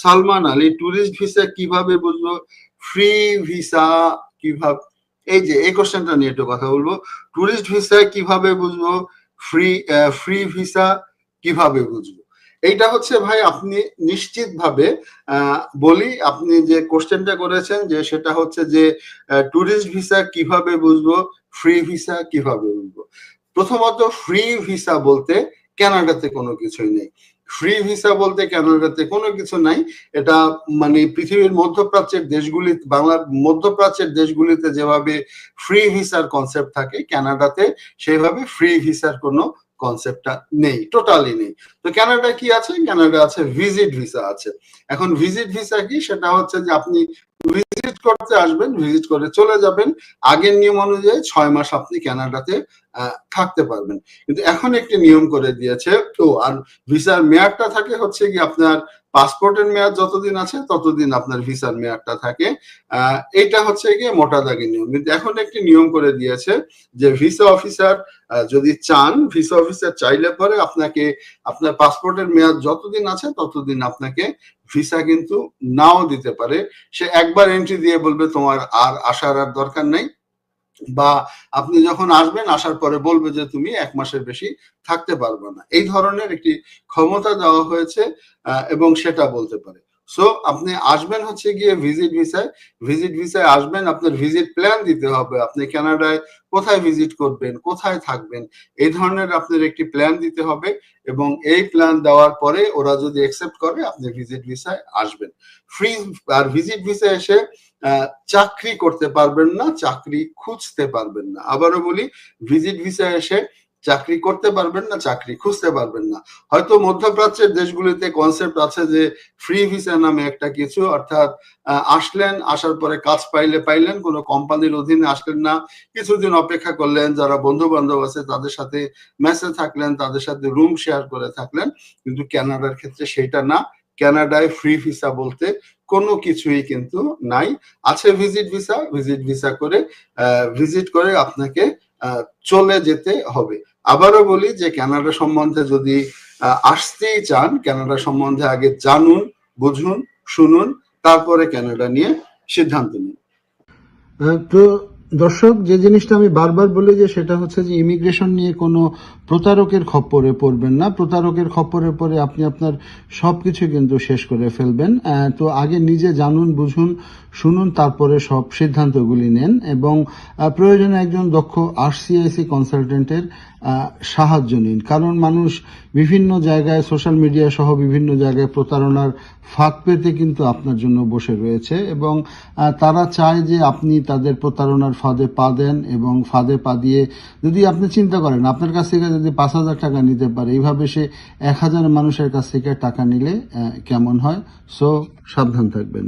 Salman Ali tourist visa কীভাবে বুঝব? Free visa কীভাবে? এই যে, এই কোশ্চেনটা নিয়ে একটু কথা বলব। ট্যুরিস্ট ভিসা কীভাবে বুঝব? ফ্রি ফ্রি ভিসা কীভাবে বুঝব? এইটা হচ্ছে ভাই, আপনি নিশ্চিত ভাবে বলি, আপনি যে কোশ্চেনটা করেছেন যে, সেটা হচ্ছে যে ট্যুরিস্ট ভিসা কীভাবে বুঝব? ফ্রি ভিসা কীভাবে বুঝব? প্রথমত ফ্রি ভিসা বলতে কানাডাতে কোনো কিছুই নেই। ফ্রি ভিসা বলতে কানাডাতে কোনো কিছু নাই? এটা মানে পৃথিবীর মধ্যপ্রাচ্যের দেশগুলি, বাংলার মধ্যপ্রাচ্যের দেশগুলিতে যেভাবে ফ্রি ভিসার কনসেপ্ট থাকে ক্যানাডাতে সেইভাবে ফ্রি ভিসার কোনো কনসেপ্টটা নেই টোটালি নেই। তো কানাডা কি আছে? কানাডা আছে ভিজিট ভিসা আছে। এখন ভিজিট ভিসা কি? সেটা হচ্ছে যে আপনি ভিজিট করতে আসবেন ভিজিট করে চলে যাবেন। আগের নিয়ম অনুযায়ী ছয় মাস আপনি কানাডাতে থাকতে পারবেন। কিন্তু এখন একটি নিয়ম করে দিয়েছে, তো আর ভিসার মেয়াদটা থাকে হচ্ছে কি আপনার পাসপোর্টের মেয়াদ যতদিন আছে ততদিন আপনার ভিসার মেয়াদটা থাকে। এটা হচ্ছে গিয়ে মোটা দাগি নিয়ম। কিন্তু এখন একটি নিয়ম করে দিয়েছে যে ভিসা অফিসার যদি চান, ভিসা অফিসার চাইলে পরে আপনাকে, আপনার পাসপোর্টের মেয়াদ যতদিন আছে ততদিন আপনাকে ভিসা কিন্তু নাও দিতে পারে। সে একবার এন্ট্রি দিয়ে বলবে তোমার আর আসার আর দরকার নেই। বা আপনি যখন আসবেন, আসার পরে বলবে যে তুমি এক মাসের বেশি থাকতে পারবে না। এই ধরনের একটি ক্ষমতা দেওয়া হয়েছে এবং সেটা বলতে পারে। সো আপনি আসবেন হচ্ছে গিয়ে ভিজিট ভিসায় ভিজিট ভিসায় আসবেন, আপনার ভিজিট প্ল্যান দিতে হবে। আপনি কানাডায় কোথায় ভিজিট করবেন, কোথায় থাকবেন, এই ধরনের আপনার একটি প্ল্যান দিতে হবে এবং এই প্ল্যান দেওয়ার পরে ওরা যদি অ্যাকসেপ্ট করে, আপনি ভিজিট ভিসায় আসবেন। ফ্রি আর ভিজিট ভিসায় এসে চাকরি করতে পারবেন না, চাকরি খুঁজতে পারবেন না। আবারও বলি ভিজিট ভিসায় এসে চাকরি করতে পারবেন না, চাকরি খুঁজতে পারবেন না। হয়তো মধ্যপ্রাচ্যের দেশগুলিতে কনসেপ্ট আছে যে ফ্রি ভিসা নামে একটা কিছু, অর্থাৎ আসলেন, আসার পরে কাজ পাইলে পাইলেন, কোনো কোম্পানির অধীনে আসলেন না। কিছুদিন অপেক্ষা করলেন, যারা বন্ধু বান্ধব আছে তাদের সাথে মেসে থাকলেন, তাদের সাথে রুম শেয়ার করে থাকলেন। কিন্তু ক্যানাডার ক্ষেত্রে সেটা না। ক্যানাডায় ফ্রি ভিসা বলতে কোনো কিছুই কিন্তু নাই। আছে ভিজিট ভিসা ভিজিট ভিসা করে ভিজিট করে আপনাকে চলে যেতে হবে। আবারও বলি যে ক্যানাডা সম্বন্ধে যদি আসতেই চান, ক্যানাডা সম্বন্ধে আগে জানুন, বুঝুন, শুনুন, তারপরে ক্যানাডা নিয়ে সিদ্ধান্ত নিন। তো দর্শক, যে জিনিসটা আমি বারবার বলি যে সেটা হচ্ছে যে ইমিগ্রেশন নিয়ে কোনো প্রতারকের খপ্পরে পড়বেন না। প্রতারকের খপ্পরে পড়ে আপনি আপনার সব কিছু কিন্তু শেষ করে ফেলবেন। তো আগে নিজে জানুন, বুঝুন, শুনুন, তারপরে সব সিদ্ধান্তগুলি নেন এবং প্রয়োজনে একজন দক্ষ আরসিআইসি কনসালটেন্টের সাহায্য নিন। কারণ মানুষ বিভিন্ন জায়গায় সোশ্যাল মিডিয়া সহ বিভিন্ন জায়গায় প্রতারণার ফাঁক পেতে কিন্তু আপনার জন্য বসে রয়েছে এবং তারা চায় যে আপনি তাদের প্রতারণার ফাঁদে পা দেন এবং ফাঁদে পা দিয়ে যদি আপনি চিন্তা করেন, আপনার কাছ থেকে যদি পাঁচ হাজার টাকা নিতে পারে, এইভাবে সে এক হাজার মানুষের কাছ থেকে টাকা নিলে কেমন হয়? সো সাবধান থাকবেন।